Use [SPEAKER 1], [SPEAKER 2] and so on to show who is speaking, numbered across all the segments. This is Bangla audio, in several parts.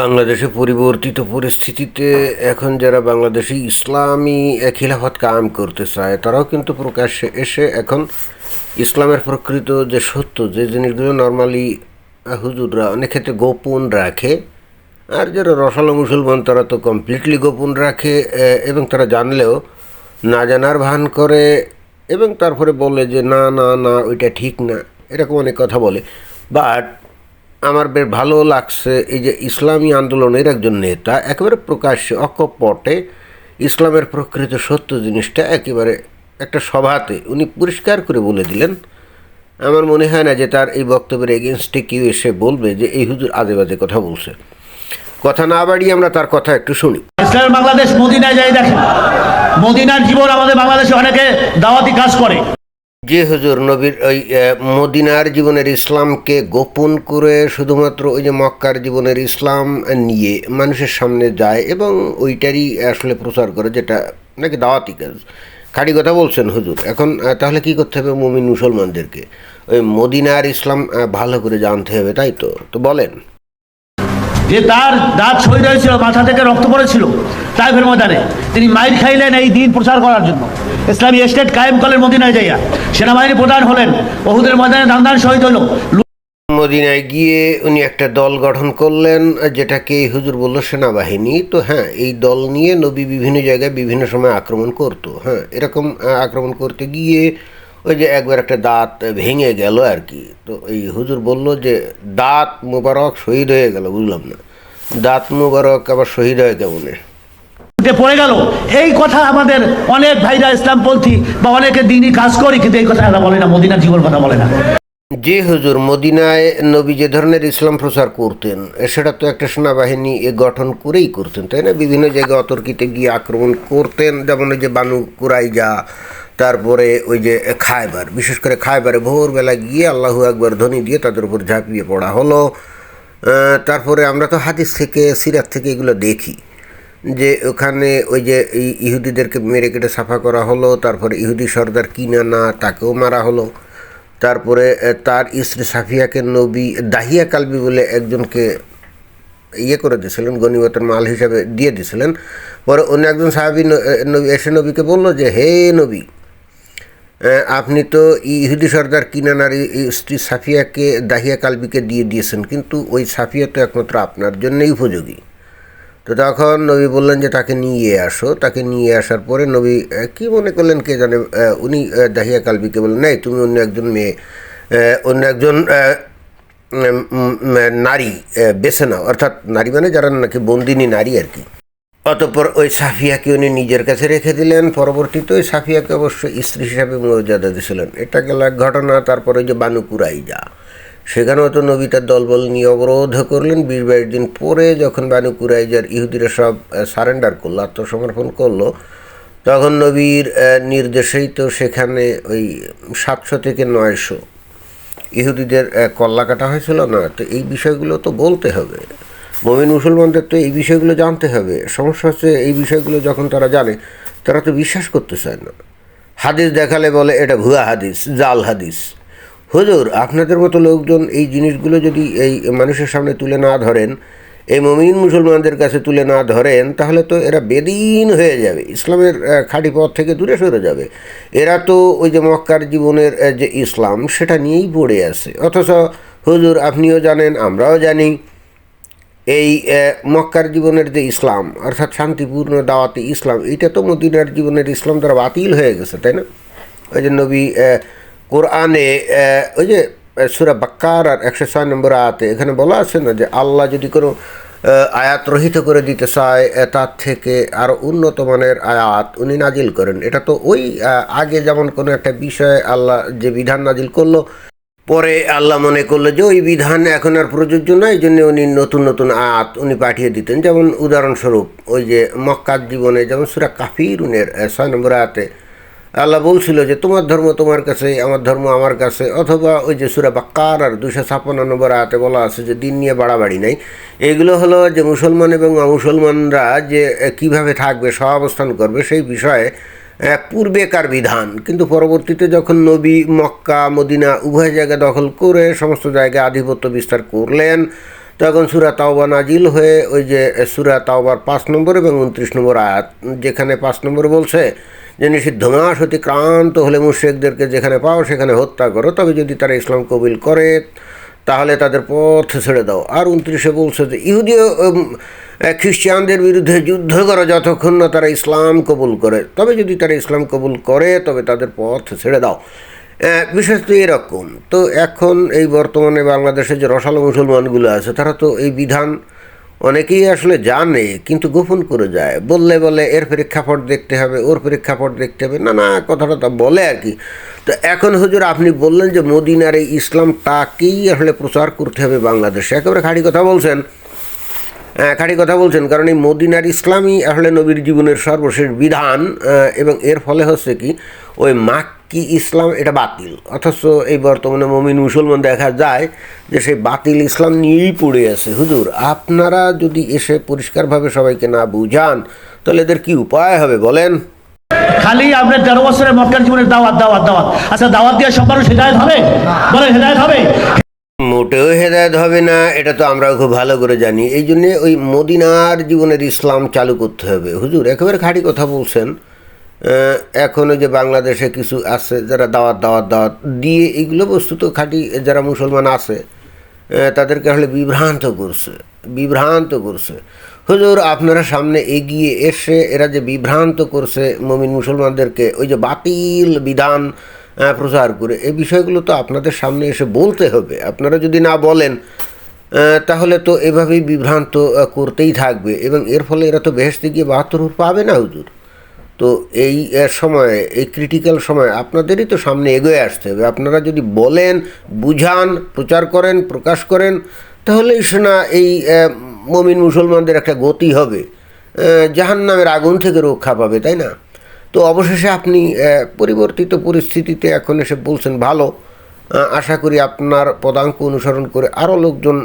[SPEAKER 1] বাংলাদেশে পরিবর্তিত পরিস্থিতিতে এখন যারা বাংলাদেশি ইসলামী খিলাফত কাম করতে চায়, তারাও কিন্তু প্রকাশ্যে এসে এখন ইসলামের প্রকৃত যে সত্য, যে জিনিসগুলো নর্মালি হুজুররা অনেক ক্ষেত্রে গোপন রাখে, আর যারা রসালো মুসলমান তারা তো কমপ্লিটলি গোপন রাখে এবং তারা জানলেও না জানার ভান করে, এবং তারপরে বলে যে না না না, ওইটা ঠিক না, এরকম অনেক কথা বলে। বাট আমার বেশ ভালো লাগছে এই যে ইসলামী আন্দোলনের একজন নেতা একেবারে প্রকাশ্যে, অকপটে ইসলামের প্রকৃত সত্য জিনিসটা একেবারে একটা সভাতে উনি পরিষ্কার করে বলে দিলেন। আমার মনে হয় না যে তার এই বক্তব্যের এগেনস্টে কেউ এসে বলবে যে এই হুজুর আজে বাজে কথা বলছে। কথা না বাড়িয়ে আমরা তার কথা একটু শুনি।
[SPEAKER 2] বাংলাদেশ মদিনায় যাই দেখেন। মদিনার জীবন আমাদের বাংলাদেশে অনেকে দাওয়াতি কাজ করে।
[SPEAKER 1] যে হুজুর, নবীর ওই মদিনার জীবনের ইসলামকে গোপন করে শুধুমাত্র ওই যে মক্কার জীবনের ইসলাম নিয়ে মানুষের সামনে যায় এবং ওইটারই আসলে প্রচার করে, যেটা নাকি দাওয়াতি কাজ। খাঁটি কথা বলছেন হুজুর। এখন তাহলে কি করতে হবে মুমিন মুসলমানদেরকে? ওই মদিনার ইসলাম ভালো করে জানতে হবে, তাই তো? তো বলেন।
[SPEAKER 2] যে তার দাঁত শহীদ হয়েছিল মাথা থেকে রক্ত পড়েছিল তাইফের ময়দানে। তিনি মাইর খাইলেন এই দিন প্রচার করার জন্য। ইসলামী স্টেট কায়েম করলেন মদিনায় যাইয়া। সেনাবাহিনী প্রধান হলেন। বহুদের ময়দানে দান দান শহীদ হলো
[SPEAKER 1] মদিনায় গিয়ে উনি একটা দল গঠন করলেন, যেটাকে হুজুর বলল সেনাবাহিনী। তো হ্যাঁ এই দল নিয়ে নবী বিভিন্ন জায়গায় বিভিন্ন সময় আক্রমণ করতো। হ্যাঁ এরকম আক্রমণ করতে গিয়ে ওই যে একবার একটা দাঁত ভেঙে গেল আর কি। তো এই হুজুর বলল যে, দাঁত মোবারক শহীদ হয়ে গেল। বুঝলাম না। দাঁত মোবারক আবার শহীদ হয়ে কেমনে?
[SPEAKER 2] পড়ে গেল। এই কথা আমাদের অনেক ভাইরা ইসলামপন্থী বা অনেকে দিনই কাজ করি, কিন্তু এই কথা বলে না, মদিনার জীবন কথা বলে না।
[SPEAKER 1] যে হুজুর মদিনায় নবী যে ধরনের ইসলাম প্রচার করতেন, সেটা তো একটা সেনাবাহিনী এ গঠন করেই করতেন, তাই না? বিভিন্ন জায়গায় অতর্কিতে গিয়ে আক্রমণ করতেন, যেমন ওই যে বানু কুরাইজা, তারপরে ওই যে খায়বার, বিশেষ করে খায়বারে ভোরবেলা গিয়ে আল্লাহু একবার ধ্বনি দিয়ে তাদের উপর ঝাঁপিয়ে পড়া হলো। তারপরে আমরা তো হাদিস থেকে, সিরাত থেকে এগুলো দেখি। যে ওখানে ওই যে ইহুদিদেরকে মেরে কেটে সাফা করা হলো, তারপরে ইহুদি সর্দার কিনানা তাকেও মারা হলো। তারপরে তার স্ত্রী সাফিয়াকে নবী দাহিয়া কালবি বলে একজনকে ইয়ে করে দিয়েছিলেন গনিমতের মাল হিসাবে দিয়ে দিয়েছিলেন। পরে অন্য একজন সাহাবি নবী, এসে নবীকে বলল যে, হে নবী আপনি তো ইহুদি সর্দার কিনানার স্ত্রী সাফিয়াকে দাহিয়া কালবিকে দিয়ে দিয়েছেন, কিন্তু ওই সাফিয়া তো একমাত্র আপনার জন্যই উপযোগী। তো তখন নবী বললেন যে, তাকে নিয়ে আসো। তাকে নিয়ে আসার পরে নবী কি মনে করলেন কে জানে? উনি দাহিয়া কালবিকে বললেন, নাই, তুমি অন্য একজন মেয়ে অন্য একজন নারী বেছে নাও। অর্থাৎ নারী মানে যারা নাকি বন্দিনী নারী আর কি। অতঃপর ওই সাফিয়াকে উনি নিজের কাছে রেখে দিলেন। পরবর্তীতে ওই সাফিয়াকে অবশ্য স্ত্রী হিসাবে মর্যাদা দিয়েছিলেন এটা গেল এক ঘটনা, তারপরে ওই যে বানুকুরাই যা সেখানেও তো নবী তার দলবল নিয়ে অবরোধ করলেন। বিশ বাইশ দিন পরে যখন বানু কুরাইজার ইহুদিরা সব সারেন্ডার করল, আত্মসমর্পণ করল, তখন নবীর নির্দেশেই তো সেখানে ওই সাতশো থেকে নয়শো ইহুদিদের কল্লা কাটা হয়েছিল না? তো এই বিষয়গুলো তো বলতে হবে। মমিন মুসলমানদের তো এই বিষয়গুলো জানতে হবে। সমস্যা হচ্ছে এই বিষয়গুলো যখন তারা জানে, তারা তো বিশ্বাস করতে চায় না। হাদিস দেখালে বলে, এটা ভুয়া হাদিস, জাল হাদিস। হুজুর, আপনাদের মতো লোকজন এই জিনিসগুলো যদি এই মানুষের সামনে তুলে না ধরেন, এই মমিন মুসলমানদের কাছে তুলে না ধরেন, তাহলে তো এরা বেদিন হয়ে যাবে, ইসলামের খাঁটি পথ থেকে দূরে সরে যাবে। এরা তো ওই যে মক্কার জীবনের যে ইসলাম, সেটা নিয়েই পড়ে আছে। অথচ হুজুর, আপনিও জানেন, আমরাও জানি, এই মক্কার জীবনের যে ইসলাম, অর্থাৎ শান্তিপূর্ণ দাওয়াতি ইসলাম, এইটা তো মদিনার জীবনের ইসলাম দ্বারা বাতিল হয়ে গেছে, তাই না? ওই যে নবী কোরআনে ওই যে সুরা বাক্কার আর একশো ছয় নম্বর আয়াতে এখানে বলা আছে না যে, আল্লাহ যদি কোনো আয়াত রহিত করে দিতে চায় তার থেকে আরও উন্নত মানের আয়াত উনি নাজিল করেন। এটা তো ওই আগে যেমন কোনো একটা বিষয়ে আল্লাহ যে বিধান নাজিল করল, পরে আল্লাহ মনে করল যে ওই বিধান এখন আর প্রযোজ্য নয় এই জন্য উনি নতুন নতুন আয়াত উনি পাঠিয়ে দিতেন। যেমন উদাহরণস্বরূপ, ওই যে মক্কার জীবনে, যেমন সুরা কাফির উনের ছয় নম্বর আয়াতে আল্লাহ বলছিল যে, তোমার ধর্ম তোমার কাছে, আমার ধর্ম আমার কাছে। অথবা ওই যে সুরা বাক্কার আর দুশো ছাপ্পান্ন নম্বর আয়াতে বলা আছে যে, দিন নিয়ে বাড়াবাড়ি নাই। এগুলো হলো যে, মুসলমান এবং অমুসলমানরা যে কীভাবে থাকবে সহাবস্থান করবে, সেই বিষয়ে পূর্বেকার বিধান। কিন্তু পরবর্তীতে যখন নবী মক্কা, মদিনা উভয় জায়গা দখল করে, সমস্ত জায়গায় আধিপত্য বিস্তার করলেন তখন সুরা তাওবা নাজিল হয়ে ওই যে সুরা তাওবার পাঁচ নম্বর এবং উনত্রিশ নম্বর আয়াত যেখানে পাঁচ নম্বর বলছে যে নিষিদ্ধ মাস হতে ক্রান্ত হলে মুশেকদেরকে যেখানে পাও সেখানে হত্যা করো তবে যদি তারা ইসলাম কবিল করে তাহলে তাদের পথ ছেড়ে দাও। আর উনত্রিশে বলছে যে আহ, খ্রিস্টানদের বিরুদ্ধে যুদ্ধ করো যতক্ষণ না তারা ইসলাম কবুল করে। তবে যদি তারা ইসলাম কবুল করে তবে তাদের পথ ছেড়ে দাও। বিশেষত এরকম। তো এখন এই বর্তমানে বাংলাদেশে যে রসালো মুসলমানগুলো আছে, তারা তো এই বিধান অনেকেই আসলে জানে, কিন্তু গোপন করে যায়। বললে বলে, এর প্রেক্ষাপট দেখতে হবে, ওর প্রেক্ষাপট দেখতে হবে। না না, কথাটা তো বলে আর কি। তো এখন হুজুর আপনি বললেন যে মদিনার এই ইসলামটাকেই আসলে প্রচার করতে হবে বাংলাদেশে। একেবারে খাঁটি কথা বলছেন। খাঁটি কথা বলছেন, কারণ এই মদিনার ইসলামই আসলে নবীর জীবনের সর্বশেষ বিধান। এবং এর ফলে হচ্ছে কি, ওই মাক্কি ইসলাম এটা বাতিল। অথচ এই বর্তমানে মমিন মুসলমান দেখা যায় যে সেই বাতিল ইসলাম নিয়েই পড়ে আছে। হুজুর আপনারা যদি এসে পরিষ্কারভাবে সবাইকে না বুঝান তাহলে এদের কি উপায় হবে বলেন?
[SPEAKER 2] খালি আপনার তেরো বছরের মক্কার জীবনের দাওয়াত দাওয়াত দাওয়াত। আচ্ছা দাওয়াত দিয়ে সব মানুষ হেদায়ত হবে? বলেন হেদায়ত হবে?
[SPEAKER 1] মোটেও হেদায়ত হবে না এটা তো আমরাও খুব ভালো করে জানি। এই জন্যে ওই মদিনার জীবনের ইসলাম চালু করতে হবে। হুজুর একেবারে খাঁটি কথা বলছেন। আহ, এখন ওই যে বাংলাদেশে কিছু আছে যারা দাওয়াত দাওয়াত দাওয়াত দিয়ে এইগুলো বস্তুত খাঁটি যারা মুসলমান আছে তাদেরকে আসলে বিভ্রান্ত করছে বিভ্রান্ত করছে। হুজুর আপনারা সামনে এগিয়ে এসে এরা যে বিভ্রান্ত করছে মমিন মুসলমানদেরকে ওই যে বাতিল বিধান প্রচার করে এই বিষয়গুলো তো আপনাদের সামনে এসে বলতে হবে। আপনারা যদি না বলেন তাহলে তো এভাবেই বিভ্রান্ত করতেই থাকবে এবং এর ফলে এরা তো বেহেস্তে গিয়ে বাহাত্তর পাবে না হুজুর। তো এই সময়ে, এই ক্রিটিক্যাল সময় আপনাদেরই তো সামনে এগিয়ে আসতে হবে। আপনারা যদি বলেন, বুঝান, প্রচার করেন, প্রকাশ করেন, তাহলেই শোনা এই মমিন মুসলমানদের একটা গতি হবে। জাহান নামের আগুন থেকে রক্ষা পাবে, তাই না? তো অবশেষে আপনি পরিবর্তিত পরিস্থিতিতে এখন এসে বলছেন, ভালো। আশা করি আপনার পদাঙ্ক অনুসরণ করে আরও লোকজন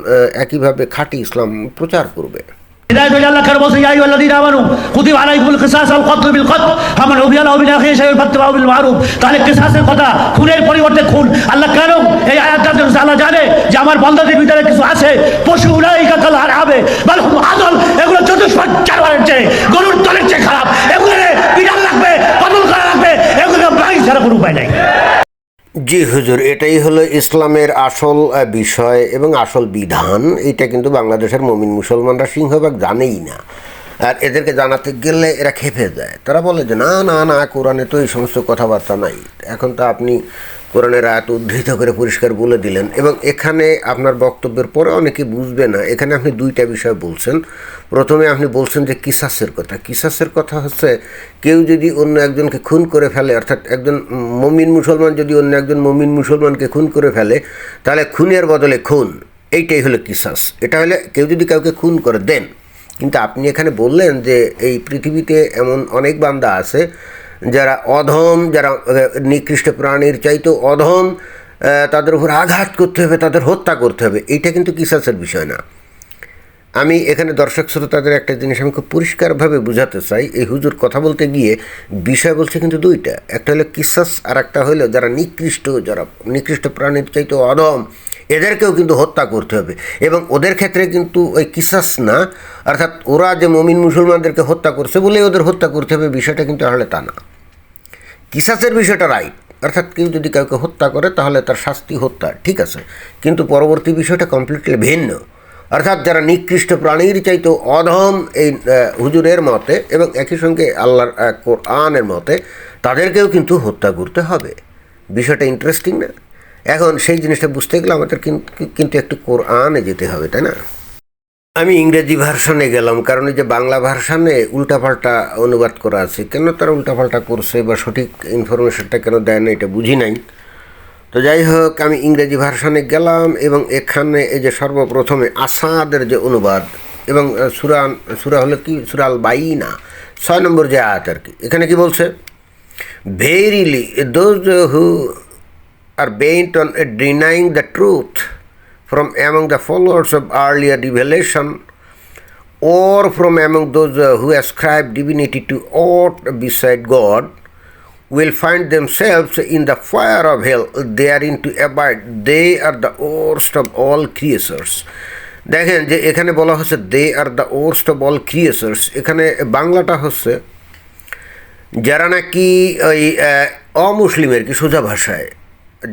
[SPEAKER 1] একইভাবে খাঁটি ইসলাম প্রচার করবে।
[SPEAKER 2] هداية إلى الله كان بصي يا أيها الذين آمنوا كتب عليكم القصاص القتل بالقتل فمن عفي له من أخيه شيء فاتباع بالمعروف তাহলে কিসাসের কথা খুনের পরিবর্তে খুন আল্লাহ কেন এই আয়াতটা আল্লাহ জানে যে আমার বন্ধাদের ভিতরে কিছু আছে পশু উলাইকা কাল হারাবে বল আদল এগুলো চতুষ্পদ জানোয়ারের চেয়ে গরুর তলের চেয়ে খারাপ এগুলো বিড়াল লাগবে কতল করা লাগবে এগুলো বাড়ি ছাড়া কোনো উপায় নাই
[SPEAKER 1] জি, হুজুর, এটাই হলো ইসলামের আসল বিষয় এবং আসল বিধান। এটা কিন্তু বাংলাদেশের মমিন মুসলমানরা সিংহভাগ জানেই না। আর এদেরকে জানাতে গেলে এরা খেপে যায়। তারা বলে যে, না না না, কোরআনে তো এই সমস্ত কথাবার্তা নাই। এখন তো আপনি কোরআনের আয়াত উদ্ধৃত করে পরিষ্কার বলে দিলেন এবং এখানে আপনার বক্তব্যের পরে অনেকে বুঝবে না। এখানে আপনি দুইটা বিষয় বলছেন। প্রথমে আপনি বলছেন যে কিসাসের কথা। কিসাসের কথা হচ্ছে, কেউ যদি অন্য একজনকে খুন করে ফেলে, অর্থাৎ একজন মমিন মুসলমান যদি অন্য একজন মমিন মুসলমানকে খুন করে ফেলে, তাহলে খুনের বদলে খুন, এইটাই হলো কিসাস। এটা হলে কেউ যদি কাউকে খুন করে, দেন। কিন্তু আপনি এখানে বললেন যে এই পৃথিবীতে এমন অনেক বান্দা আছে, যারা অধম, যারা নিকৃষ্ট প্রাণীর চাইতেও অধম তাদের উপর আঘাত করতে হবে, তাদের হত্যা করতে হবে। এইটা কিন্তু কিসাসের বিষয় না। আমি এখানে দর্শক শ্রোতাদের একটা জিনিস আমি খুব পরিষ্কারভাবে বোঝাতে চাই। এই হুজুর কথা বলতে গিয়ে বিষয় বলছে কিন্তু দুইটা। একটা হলো কিসাস আর একটা হলো যারা নিকৃষ্ট যারা, নিকৃষ্ট প্রাণীর চাইতে অদম এদেরকেও কিন্তু হত্যা করতে হবে। এবং ওদের ক্ষেত্রে কিন্তু ওই কিসাস না, অর্থাৎ ওরা যে মমিন মুসলমানদেরকে হত্যা করছে বলে ওদের হত্যা করতে হবে, বিষয়টা কিন্তু আসলে তা না। কিসাসের বিষয়টা রাইট অর্থাৎ কেউ যদি কাউকে হত্যা করে তাহলে তার শাস্তি হত্যা, ঠিক আছে। কিন্তু পরবর্তী বিষয়টা কমপ্লিটলি ভিন্ন। অর্থাৎ যারা নিকৃষ্ট প্রাণীর চাইতো অধম এই হুজুরের মতে এবং একই সঙ্গে আল্লাহর কোরআনের মতে, তাদেরকেও কিন্তু হত্যা করতে হবে। বিষয়টা ইন্টারেস্টিং না? এখন সেই জিনিসটা বুঝতে গেলে আমাদের কিন্তু একটু কোরআনে যেতে হবে, তাই না? আমি ইংরেজি ভার্সনে গেলাম, কারণ এই যে বাংলা ভার্সনে উল্টাপাল্টা অনুবাদ করা আছে, কেন তারা উল্টাপাল্টা করছে বা সঠিক ইনফরমেশনটা কেন দেয় না, এটা বুঝি নাই। তো যাই হোক, আমি ইংরেজি ভার্সনে গেলাম এবং এখানে এই যে সর্বপ্রথমে আসাদের যে অনুবাদ এবং সুরান সুরা হলো কি? সুরাল বাইনা ছয় নম্বর যে আয়াত আর কি। এখানে কি বলছে? Verily who are bent on a denying the truth from among the followers of earlier revelation or from among those who ascribe divinity to aught beside God will find themselves in the fire of hell therein to abide. They are the worst of all creatures. দেখেন যে এখানে বলা হচ্ছে they are the worst of all creatures এখানে বাংলাটা হচ্ছে, যারা নাকি ওই অমুসলিমের কি সোজা ভাষায়,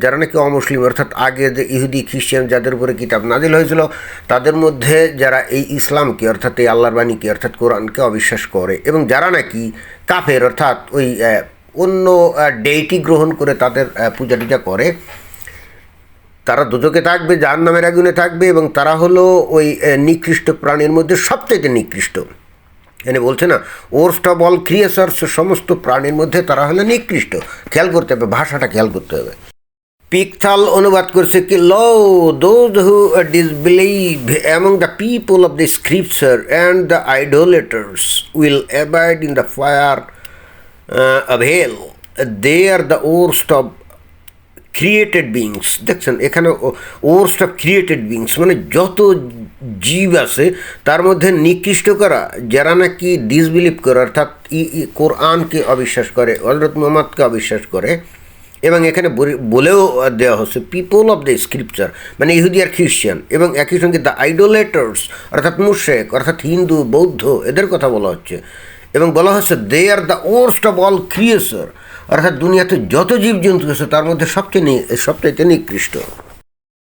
[SPEAKER 1] যারা নাকি অমুসলিম, অর্থাৎ আগে যে ইহুদি, খ্রিস্টান, যাদের উপরে কিতাব নাজিল হয়েছিল, তাদের মধ্যে যারা এই ইসলামকে, অর্থাৎ এই আল্লাহর বাণীকে, অর্থাৎ কোরআনকে অবিশ্বাস করে, এবং যারা নাকি কাফের, অর্থাৎ ওই অন্য ডেইটি গ্রহণ করে তাদের পূজা টুজা করে। তারা দুজকে থাকবে যার নামের আগুনে থাকবে এবং তারা হলো ওই নিকৃষ্ট প্রাণীর মধ্যে সবচাইতে নিকৃষ্ট। এনে বলছে না ওর্স্ট অফ অল ক্রিয়েচার্স সমস্ত প্রাণীর মধ্যে তারা হলো নিকৃষ্ট। খেয়াল করতে হবে, ভাষাটা খেয়াল করতে হবে। পিকথাল অনুবাদ করছে কি lo those who disbelieve among the people of the scripture and the idolaters will abide in the fire of hell they are the worst of created beings দেখছেন? এখানে ওর্স্ট অফ ক্রিয়েটেড বিংস মানে যত জীব আছে, তার মধ্যে নিকৃষ্ট করা? যারা নাকি ডিসবিলিভ করে, অর্থাৎ ই- কোরআনকে অবিশ্বাস করে হজরত মোহাম্মদকে অবিশ্বাস করে, এবং এখানে বলে- বলেও দেওয়া হচ্ছে পিপল অফ দ্য স্ক্রিপচার মানে ইহুদি আর খ্রিস্টান, এবং একই সঙ্গে দ্য আইডোলেটার্স অর্থাৎ মুশেক অর্থাৎ হিন্দু, বৌদ্ধ, এদের কথা বলা হচ্ছে। এবং বলা হচ্ছে they are the worst of all creature অর্থাৎ দুনিয়াতে যত জীবজন্তু আছে, তার মধ্যে সবচেয়ে সবচাইতে নিকৃষ্ট।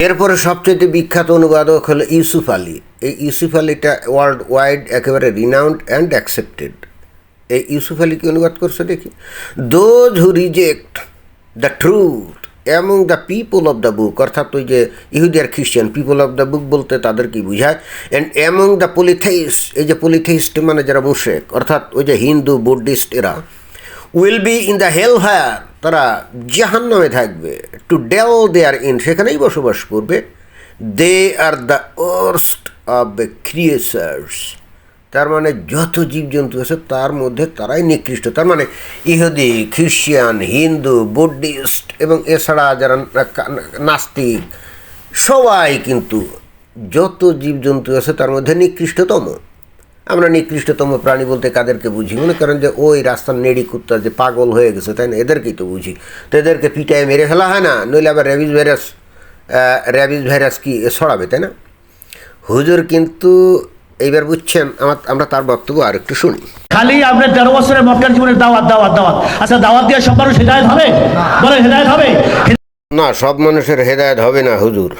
[SPEAKER 1] এরপরে সবচেয়ে বিখ্যাত অনুবাদক হলো ইউসুফ আলী। এই ইউসুফ আলীটা ওয়ার্ল্ড ওয়াইড একেবারে রিনাউন্ড অ্যান্ড অ্যাকসেপ্টেড এই ইউসুফ আলী কি অনুবাদ করছে দেখি? Those who reject the truth among the people of the book অর্থাৎ ওই যে ইহুদি আর খ্রিস্টান পিপল অফ দ্য বুক বলতে তাদেরকে বুঝায়? অ্যান্ড অ্যামং দ্য পলিথেইস এই যে পলিথেইস্ট মানে যারা মুশেক অর্থাৎ ওই যে হিন্দু বুদ্ধিস্ট এরা will be in the hell fire তারা জাহান নামে থাকবে টু ডেল দেয়ার ইন সেখানেই বসবাস করবে। They are the worst of the creatures তার মানে যত জীবজন্তু আছে, তার মধ্যে তারাই নিকৃষ্ট। তার মানে ইহুদি, খ্রিস্টান, হিন্দু, বুদ্ধিস্ট এবং এছাড়া যারা নাস্তিক, সবাই কিন্তু যত জীবজন্তু আছে, তার মধ্যে নিকৃষ্টতম। আমরা নিকৃষ্টতম প্রাণী বলতে কাদেরকে বুঝি? মনে করেন যে ওই রাস্তার নেড়ি কুত্তা যে পাগল হয়ে গেছে, তাই না? এদেরকেই তো বুঝি। তো এদেরকে পিটায় মেরে ফেলা হয় না, নইলে আবার র্যাবিস ভাইরাস র্যাবিস ভাইরাস কি ছড়াবে, তাই না? হুজুর কিন্তু এইবার বুঝছেন আমার আমরা তার বক্তব্য আর একটু শুনি।
[SPEAKER 2] খালি আপনার তেরো বছরের মক্কার জীবনের দাওয়াত দাওয়াত দাওয়াত। আচ্ছা দাওয়াত দিয়ে সব মানুষ হেদায়ত হবে? বলে হেদায়ত হবে?
[SPEAKER 1] না সব মানুষের হেদায়ত হবে না হুজুর।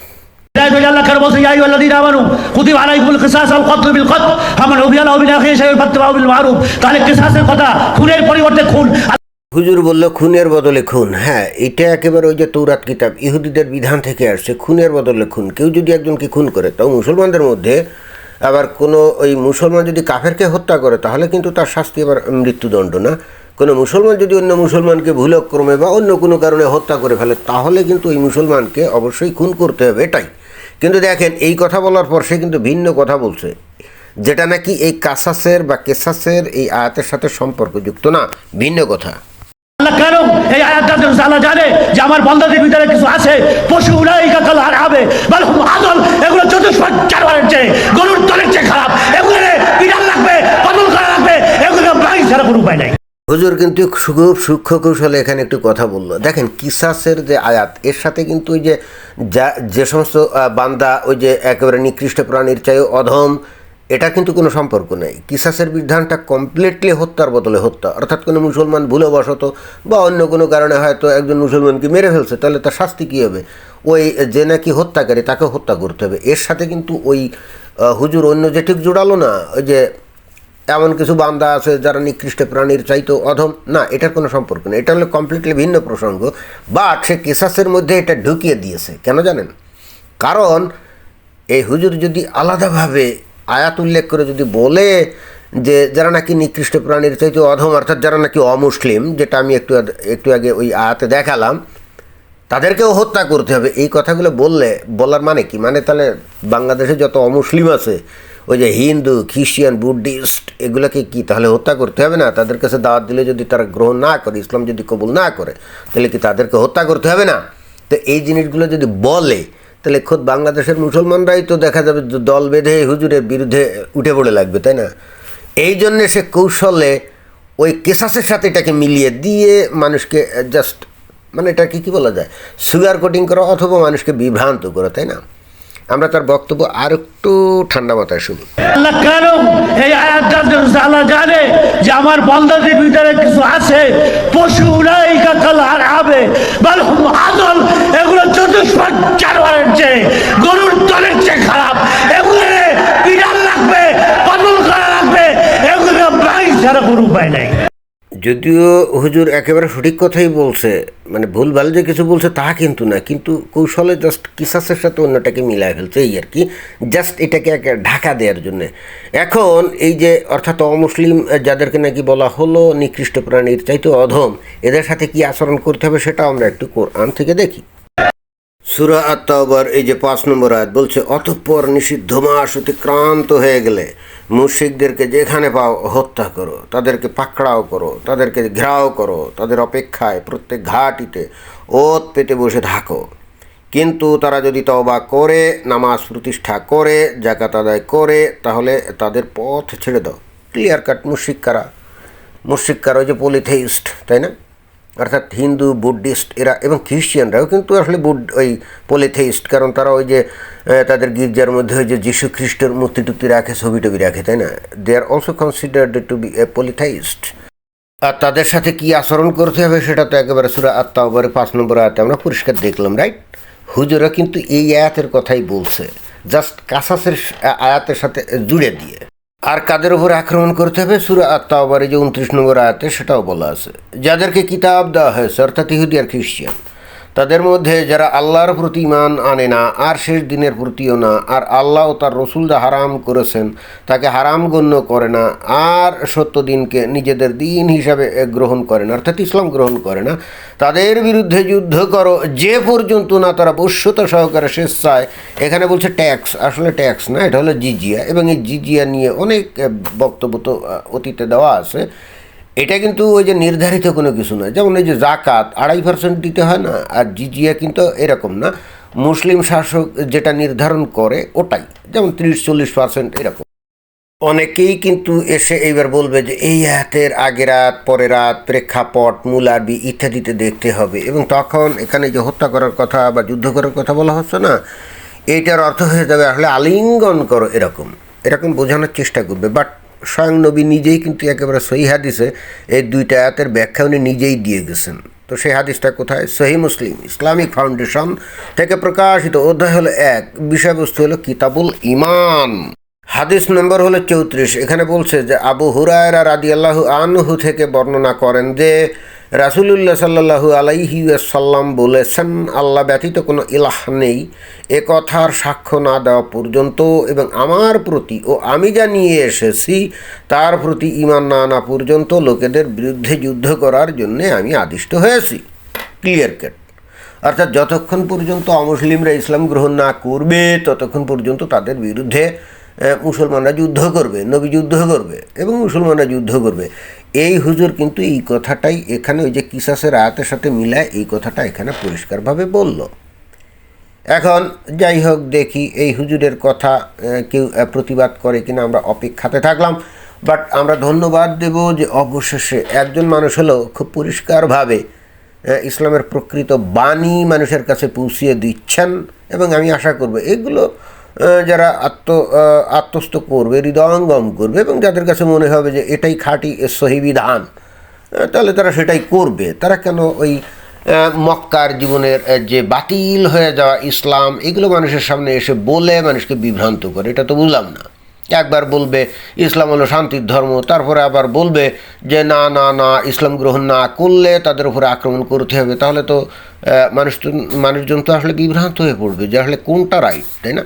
[SPEAKER 2] বিল আখিহি শাইউন ফাত্তাবাউ বিল মারুফ। তাহলে কিসাসের কথা খুনের পরিবর্তে খুন।
[SPEAKER 1] হুজুর বলল খুনের বদলে খুন। হ্যাঁ এটা একেবারে ওই যে তৌরাত কিতাব ইহুদিদের বিধান থেকে আসছে খুনের বদলে খুন। কেউ যদি একজনকে খুন করে তাও মুসলমানদের মধ্যে আবার কোনো ওই মুসলমান যদি কাফেরকে হত্যা করে, তাহলে কিন্তু তার শাস্তি আবার মৃত্যুদণ্ড না। কোনো মুসলমান যদি অন্য মুসলমানকে ভুলক্রমে বা অন্য কোনো কারণে হত্যা করে ফেলে, তাহলে কিন্তু ওই মুসলমানকে অবশ্যই খুন করতে হবে এটাই। কিন্তু দেখেন, এই কথা বলার পর সে কিন্তু ভিন্ন কথা বলছে। যেটা নাকি এই কাসাসের বা কেসাসের এই আয়াতের সাথে সম্পর্কযুক্ত না, ভিন্ন কথা।
[SPEAKER 2] কেন এই আয়াতটা আল্লাহ জানে যে আমার বন্ধাদের ভিতরে কিছু আছে? পশু আর হবে আদল, এগুলো চতুষ্পদ চারবারের চেয়ে, গরুর চেয়ে খারাপ। এগুলো বিড়াল লাগবে করা লাগবে এগুলো ছাড়া কোনো উপায় নাই।
[SPEAKER 1] হুজুর, কিন্তু খুব সূক্ষ্ম কৌশলে এখানে একটু কথা বলল। দেখেন, কিসাসের যে আয়াত, এর সাথে কিন্তু ওই যে যা যে সমস্ত বান্দা ওই যে একেবারে নিকৃষ্ট প্রাণীর চাই অধম এটা কিন্তু কোনো সম্পর্ক নেই। কিসাসের বিধানটা কমপ্লিটলি হত্যার বদলে হত্যা। অর্থাৎ কোনো মুসলমান ভুলবশত বা অন্য কোনো কারণে হয়তো একজন মুসলমানকে মেরে ফেলছে, তাহলে তার শাস্তি কী হবে? ওই যে নাকি হত্যাকারী তাকে হত্যা করতে হবে। এর সাথে কিন্তু ওই হুজুর অন্য যে ঠিক জোড়ালো না, ওই যে এমন কিছু বান্দা আছে যারা নিকৃষ্ট প্রাণীর চাইতো অধম, না, এটার কোনো সম্পর্ক নেই। এটা হলো কমপ্লিটলি ভিন্ন প্রসঙ্গ। বাট সে কেসাসের মধ্যে এটা ঢুকিয়ে দিয়েছে। কেন জানেন? কারণ এই হুজুর যদি আলাদাভাবে আয়াত উল্লেখ করে যদি বলে যে যারা নাকি নিকৃষ্ট প্রাণীর চাইতে অধম, অর্থাৎ যারা নাকি অমুসলিম, যেটা আমি একটু একটু আগে ওই আয়াতে দেখালাম, তাদেরকেও হত্যা করতে হবে। এই কথাগুলো বললে, বলার মানে কি? মানে তাহলে বাংলাদেশে যত অমুসলিম আছে, ওই যে হিন্দু খ্রিস্টিয়ান বুদ্ধিস্ট, এগুলোকে কি তাহলে হত্যা করতে হবে না? তাদের কাছে দাওয়াত দিলে যদি তারা গ্রহণ না করে, ইসলাম যদি কবুল না করে, তাহলে কি তাদেরকে হত্যা করতে হবে না? তো এই জিনিসগুলো যদি বলে তাহলে খোদ বাংলাদেশের মুসলমানরাই তো দেখা যাবে দল বেঁধে হুজুরের বিরুদ্ধে উঠে পড়ে লাগবে, তাই না? এই জন্যে সে কৌশলে ওই কেসাসের সাথে এটাকে মিলিয়ে দিয়ে মানুষকে জাস্ট মানে এটাকে কী বলা যায়? সুগার কোটিং করা অথবা মানুষকে বিভ্রান্ত করা, তাই না? আমরা তার বক্তব্য আর একটু ঠান্ডা মাথায় শুনি।
[SPEAKER 2] এই আল্লাহ জানে যে আমার বন্দাদের ভিতরে কিছু আছে। পশু উড়াই কাকাল আর হবে বালহুম আদল এগুলো চতুষ্পদ জানোয়ারের চেয়ে গরুর দলের চেয়ে খারাপ এগুলো বিড়াল লাগবে পাতল করা লাগবে এগুলো কোনো উপায় নাই।
[SPEAKER 1] যদিও হুজুর একেবারে সঠিক কথাই বলছে মানে ভুল ভুলভাল যে কিছু বলছে তা কিন্তু না, কিন্তু কৌশলে জাস্ট কিসাসের সাথে অন্যটাকে মিলায় ফেলছে এই আর কি জাস্ট এটাকে একটা ঢাকা দেওয়ার জন্য। এখন এই যে অর্থাৎ অমুসলিম যাদেরকে নাকি বলা হলো নিকৃষ্ট প্রাণীর চাইতে অধম, এদের সাথে কি আচরণ করতে হবে সেটা আমরা একটু কোরআন থেকে দেখি। সুরা আত্মাবার এই যে পাঁচ নম্বর আয়াত বলছে, অতঃপর নিষিদ্ধ মাস অতিক্রান্ত হয়ে গেলে মুশিকদেরকে যেখানে পাও হত্যা করো, তাদেরকে পাকড়াও করো, তাদেরকে ঘেরাও করো, তাদের অপেক্ষায় প্রত্যেক ঘাটিতে ওত পেতে বসে থাকো। কিন্তু তারা যদি তওবা করে, নামাজ প্রতিষ্ঠা করে জাকাত আদায় করে, তাহলে তাদের পথ ছেড়ে দাও। ক্লিয়ার কাট মুশিক কারা? কারা? ওই যে পলিথেইস্ট তাই না? অর্থাৎ হিন্দু, বুদ্ধিস্ট এরা এবং খ্রিস্টিয়ানরাও কিন্তু আসলে বুড ওই পলিথেইস্ট কারণ তারা ওই যে তাদের গির্জার মধ্যে ওই যে যীশু খ্রিস্টের মূর্তি টুর্তি রাখে, ছবি টবি রাখে, তাই না? They are also considered to be a polytheist আর তাদের সাথে কি আচরণ করতে হবে সেটা তো একেবারে সুরা আত্মা ওবারে পাঁচ নম্বর আয়াতে আমরা পরিষ্কার দেখলাম রাইট হুজুরা কিন্তু এই আয়াতের কথাই বলছে জাস্ট কাসাসের আয়াতের সাথে জুড়ে দিয়ে। আর কাদের উপর আক্রমণ করতে হবে? সুরা আত্মাবারে যে উনত্রিশ নম্বর আয়াতে সেটাও বলা আছে। যাদেরকে কিতাব দেওয়া হয়েছে, অর্থাৎ ইহুদি আর খ্রিস্টিয়ান তাদের মধ্যে যারা আল্লাহর প্রতি ইমান আনে না, আর শেষ দিনের প্রতিও না, আর আল্লাহ ও তার রসুল যা হারাম করেছেন তাকে হারাম গণ্য করে না, আর সত্য দিনকে নিজেদের দিন হিসাবে গ্রহণ করে না, অর্থাৎ ইসলাম গ্রহণ করে না, তাদের বিরুদ্ধে যুদ্ধ করো, যে পর্যন্ত না তারা বশ্যতা সহকারে শেষ চায়, এখানে বলছে ট্যাক্স, আসলে ট্যাক্স না, এটা হলো জিজিয়া, এবং এই জিজিয়া নিয়ে অনেক বক্তব্য তো অতীতে দেওয়া আছে। এটা কিন্তু ওই যে নির্ধারিত কোনো কিছু নয়। যেমন এই যে জাকাত আড়াই পার্সেন্ট দিতে হয় না, আর জিজিয়া কিন্তু এরকম না। মুসলিম শাসক যেটা নির্ধারণ করে, ওটাই। যেমন তিরিশ, চল্লিশ পার্সেন্ট এরকম। অনেকেই কিন্তু এসে এইবার বলবে যে, এই রাতের আগে রাত পরে রাত, প্রেক্ষাপট মূল আরবি ইত্যাদিতে দেখতে হবে। এবং তখন এখানে যে হত্যা করার কথা বা যুদ্ধ করার কথা বলা হচ্ছে না, এইটার অর্থ হয়ে যাবে, আসলে আলিঙ্গন করো এরকম। এরকম বোঝানোর চেষ্টা করবে। বাট স্বয়ং নবী নিজেই কিন্তু একেবারে সহি হাদিসে এই দুইটা আয়াতের ব্যাখ্যা উনি নিজেই দিয়ে গেছেন। তো সেই হাদিসটা কোথায়? সহি মুসলিম, ইসলামিক ফাউন্ডেশন থেকে প্রকাশিত। অধ্যায় হলো এক, বিষয়বস্তু হলো কিতাবুল ইমান হাদিস নম্বর হলো চৌত্রিশ। এখানে বলছে যে আবু হুরায়রা রাদি আল্লাহ আনহু থেকে বর্ণনা করেন যে রাসুলুল্লাহ সাল্লাহু আলাইহি সাল্লাম বলেছেন, আল্লাহ ব্যতীত কোনো ইলাহ নেই। এ কথার সাক্ষ্য না দেওয়া পর্যন্ত এবং আমার প্রতি ও আমি যা নিয়ে এসেছি, তার প্রতি ইমান না আনা পর্যন্ত লোকেদের বিরুদ্ধে যুদ্ধ করার জন্যে আমি আদিষ্ট হয়েছি। ক্লিয়ার কাট অর্থাৎ যতক্ষণ পর্যন্ত অমুসলিমরা ইসলাম গ্রহণ না করবে, ততক্ষণ পর্যন্ত তাদের বিরুদ্ধে মুসলমানরা যুদ্ধ করবে, নবী যুদ্ধ করবে এবং মুসলমানরা যুদ্ধ করবে। এই হুজুর কিন্তু এই কথাটাই এখানে ওই যে কিসাসের আয়াতের সাথে মিলায় এই কথাটা এখানে পরিষ্কারভাবে বলল। এখন যাই হোক, দেখি এই হুজুরের কথা কেউ প্রতিবাদ করে কিনা আমরা অপেক্ষাতে থাকলাম। বাট আমরা ধন্যবাদ দেব যে অবশেষে একজন মানুষ হলো খুব পরিষ্কারভাবে ইসলামের প্রকৃত বাণী মানুষের কাছে পৌঁছিয়ে দিচ্ছেন। এবং আমি আশা করব এগুলো যারা আত্ম আত্মস্থ করবে হৃদয়ঙ্গম করবে এবং যাদের কাছে মনে হবে যে এটাই খাঁটি সহি বিধান তাহলে তারা সেটাই করবে। তারা কেন ওই মক্কার জীবনের যে বাতিল হয়ে যাওয়া ইসলাম এগুলো মানুষের সামনে এসে বলে মানুষকে বিভ্রান্ত করে এটা তো বুঝলাম না। একবার বলবে ইসলাম হলো শান্তির ধর্ম তারপরে আবার বলবে যে না না না ইসলাম গ্রহণ না করলে তাদের উপরে আক্রমণ করতে হবে। তাহলে তো আহ, মানুষ মানুষজন তো আসলে বিভ্রান্ত হয়ে পড়বে যে আসলে কোনটা রাইট তাই না?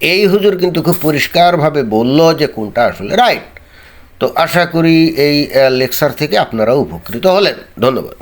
[SPEAKER 1] এই হুজুর কিন্তু খুব পরিষ্কারভাবে বলল যে কোনটা আসলে রাইট তো আশা করি এই লেকচার থেকে আপনারা উপকৃত হলেন। ধন্যবাদ।